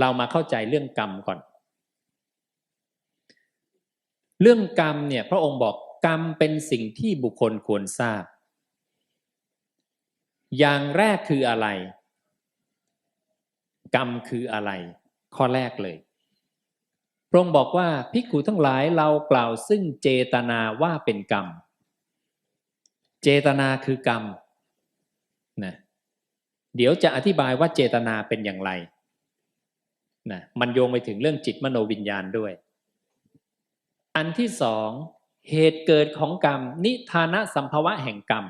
เรามาเข้าใจเรื่องกรรมก่อน เรื่องกรรมเนี่ยพระองค์บอกกรรมเป็นสิ่งที่บุคคลควรทราบ อย่างแรกคืออะไร กรรมคืออะไร ข้อแรกเลย พระองค์บอกว่าภิกขุทั้งหลายเรากล่าวซึ่งเจตนาว่าเป็นกรรม เจตนาคือกรรมนะเดี๋ยวจะอธิบายว่าเจตนาเป็นอย่างไร นะมันโยงไปถึงเรื่องจิตมโนวิญญาณด้วย อันที่สองเหตุเกิดของกรรม นิทานะสัมภวะแห่งกรรม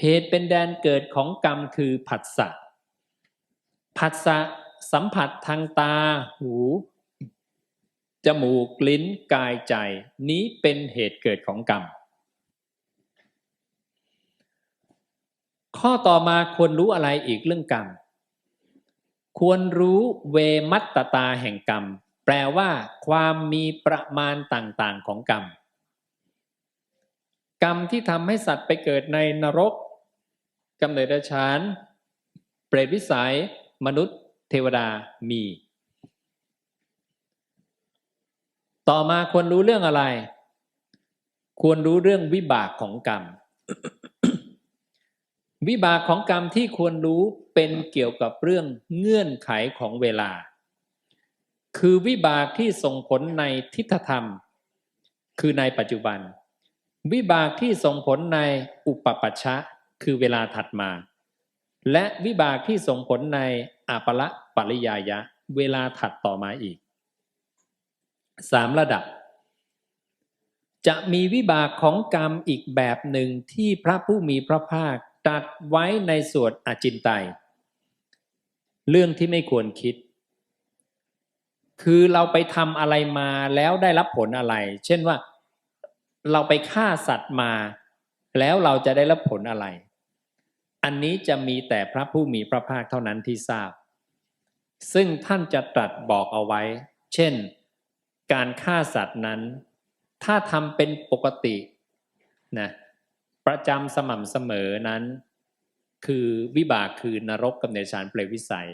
เหตุเป็นแดนเกิดของกรรมคือผัสสะผัสสะสัมผัสทางตา หู จมูก ลิ้น กายใจ นี้เป็นเหตุเกิดของกรรม ข้อต่อมาควรรู้อะไรอีกเรื่องกรรม ควรรู้เวมัตตตาแห่งกรรม แปลว่า ความมีประมาณต่างๆของกรรม กรรมที่ทำให้สัตว์ไปเกิดในนรกกำเนิดฉานเปรตวิสัย มนุษย์เทวดามี ต่อมาควรรู้เรื่องอะไร ควรรู้เรื่องวิบากของกรรม วิบากของกรรมที่ควรรู้เป็นเกี่ยวกับเรื่องเงื่อนไขของเวลา คือวิบากที่ส่งผลในทิฏฐธรรม คือในปัจจุบัน วิบากที่ส่งผลในอุปปัชชะ คือเวลาถัดมา และวิบากที่ส่งผลในอาปละปริยายะ เวลาถัดต่อมาอีกสามระดับ จะมีวิบากของกรรมอีกแบบหนึ่งที่พระผู้มีพระภาค ตรัสไว้ในสวดอจินไตยเรื่องที่ไม่ควรคิด คือเราไปทำอะไรมาแล้วได้รับผลอะไร เช่นว่าเราไปฆ่าสัตว์มา แล้วเราจะได้รับผลอะไร อันนี้จะมีแต่พระผู้มีพระภาคเท่านั้นที่ทราบ ซึ่งท่านจะตรัสบอกเอาไว้ เช่น การฆ่าสัตว์นั้น ถ้าทำเป็นปกตินะ ประจำสม่ำเสมอนั้น คือวิบากคือนรกกับเนชานเปรวิสัย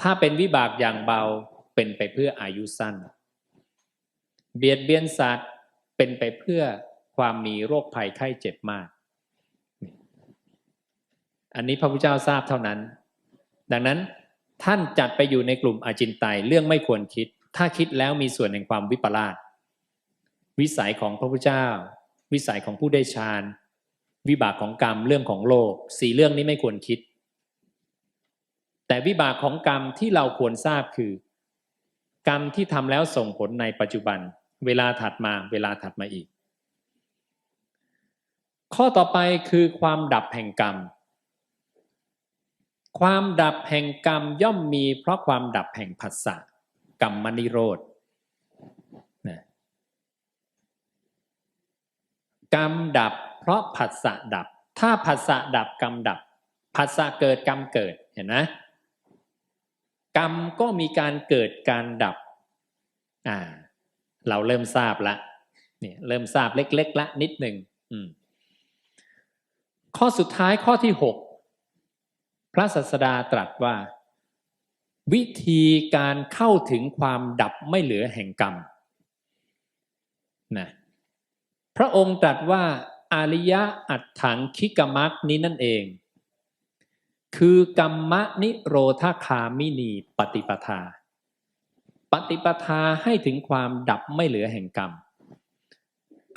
ถ้าเป็นวิบากอย่างเบาเป็นไปเพื่ออายุสั้น เบียดเบียนสัตว์เป็นไปเพื่อความมีโรคภัยไข้เจ็บมาก อันนี้พระพุทธเจ้าทราบเท่านั้น ดังนั้นท่านจัดไปอยู่ในกลุ่มอาจินไตยเรื่องไม่ควรคิด ถ้าคิดแล้วมีส่วนแห่งความวิปลาสวิสัยของพระพุทธเจ้า วิสัยของผู้ได้ฌานวิบากของกรรมเรื่องของโลกสี่เรื่องนี้ไม่ควรคิด แต่วิบากของกรรมที่เราควรทราบคือ กรรมที่ทำแล้วส่งผลในปัจจุบัน เวลาถัดมาเวลาถัดมาอีก ข้อต่อไปคือความดับแห่งกรรม ความดับแห่งกรรมย่อมมีเพราะความดับแห่งผัสสะกรรมมนิโรธนะ กรรมดับ เพราะผัสสะดับ ถ้าผัสสะดับกรรมดับผัสสะเกิดกรรมเกิดเห็นไหมกรรมก็มีการเกิดการดับอ่าเราเริ่มทราบละเนี่ยเริ่มทราบเล็ก ๆ ละนิดหนึ่งข้อสุดท้ายข้อที่หกพระสัสดาตรัสว่า วิธีการเข้าถึงความดับไม่เหลือแห่งกรรมนะ พระองค์ตรัสว่าอาริยะอัตถังคิกมักนี้นั่นเอง คือกรรมนิโรธาคามินีปฏิปทา ปฏิปทาให้ถึงความดับไม่เหลือแห่งกรรม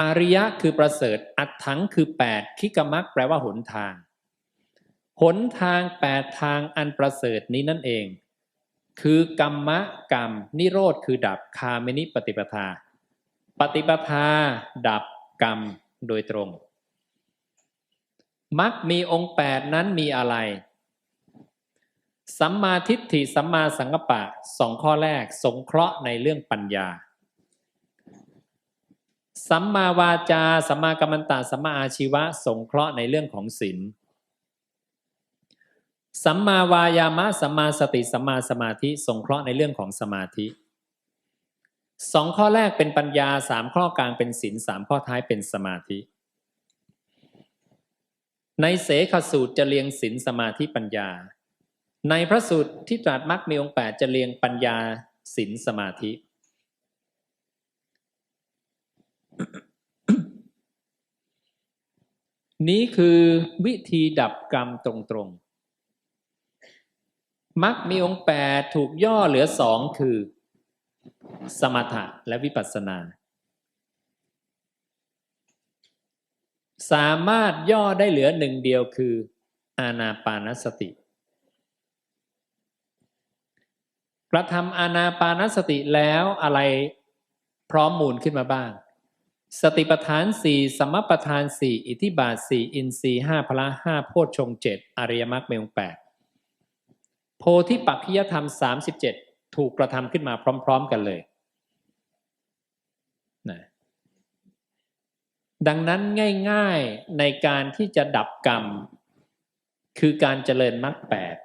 อาริยะคือประเสริฐ อัตถังคือแปดคิกมักแปลว่าหนทาง หนทางแปดทางอันประเสริฐนี้นั่นเอง คือกรรมะกรรม นิโรธคือดับคาเมนิปฏิปทา ปฏิปทาดับ กรรมโดยตรงมักมีองค์แปดนั้นมีอะไร สัมมาทิฏฐิสัมมาสังกัปปะสองข้อแรกสงเคราะห์ในเรื่องปัญญา สัมมาวาจา สัมมากัมมันตะสัมมาอาชีวะ สงเคราะห์ในเรื่องของศีล สัมมาวายามะ สัมมาสติ สัมมาสมาธิ สงเคราะห์ในเรื่องของสมาธิ สองข้อแรกเป็นปัญญาสามข้อกลางเป็นศีลสามข้อท้ายเป็นสมาธิ ในเสขสูตรจะเรียงศีลสมาธิปัญญา ในพระสูตรที่ตรัสมรรคมีองค์แปดจะเรียงปัญญาศีลสมาธิ นี้คือวิธีดับกรรมตรงๆมักมีองค์แปดถูกย่อเหลือสองคือ สมถะและวิปัสสนา สามารถย่อได้เหลือหนึ่งเดียวคือ อานาปานสติ กระทำอานาปานสติแล้วอะไรพร้อมมูลขึ้นมาบ้าง สติปัฏฐานสี่สมปัฏฐานสี่อิทิบาทสี่อินทรีห้าพละห้าโพชฌงเจ็ดอริยมรรคเมงแปดโพธิปักขิยธรรมสามสิบเจ็ด ถูกกระทำขึ้นมาพร้อม ๆกันเลยนะดังนั้นง่ายๆในการที่จะดับกรรม คือการเจริญมรรคแปด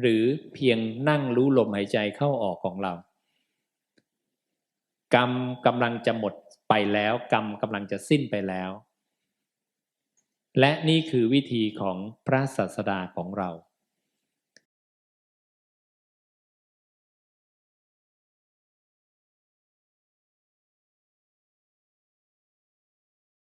หรือเพียงนั่งรู้ลมหายใจเข้าออกของเรา กรรมกำลังจะหมดไปแล้ว กรรมกำลังจะสิ้นไปแล้ว และนี่คือวิธีของพระศาสดาของเรา